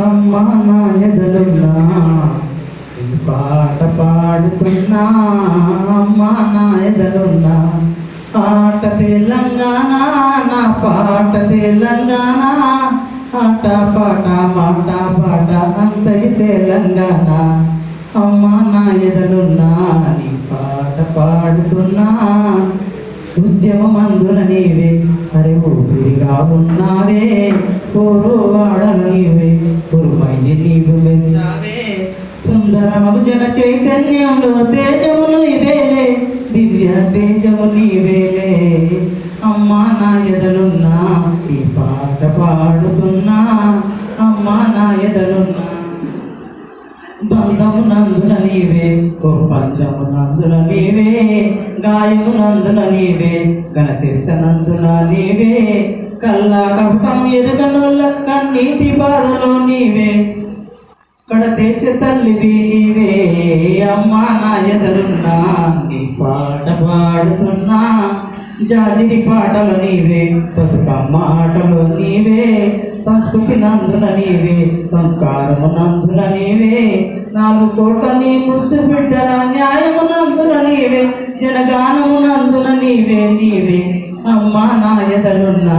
అమ్మా నా ఎదలున్నా పాట పాడుతున్నా అమ్మా నా ఎదలున్నా పాట తెలంగాణ నా పాట తెలంగాణ ఆట పాట మాట పాట అంతటి తెలంగాణ అమ్మా నా ఎదలున్నా నీ పాట పాడుతున్నా ఉద్యమం అందున నీవే అరే ఊపిరిగా ఉన్నావే ఊరు వాడలు నీవు పెంచావే సుందరమగు జన చైతన్యంలో తేజములు ఇవేలే దివ్య తేజము నీవేలే అమ్మా నా ఎదలున్నా ఈ పాట పాడుతున్నా. అమ్మా నా ఎదలున్నా. బంధము నందున నీవే ఓ బంధము నందున నీవే గాయము నందున నీవే గణచరిత నందున నీవే కళ్ళ కపటం ఎరుగనుల కన్నీటి బాధలో నీవే కడతే తల్లివి నీవే అమ్మా నా ఎదురున్నా నీ పాట పాడుతున్నా. జాజిరి పాటలు నీవే బతుకమ్మ ఆటలు నీవే. సంస్కృతి నందున నీవే సంస్కారము నందున నీవే. నాలుగు కోట నీ ముచ్చు బిడ్డల న్యాయము నందున నీవే. జనగానము నందున నీవే నీవే. అమ్మా నా ఎదలున్నా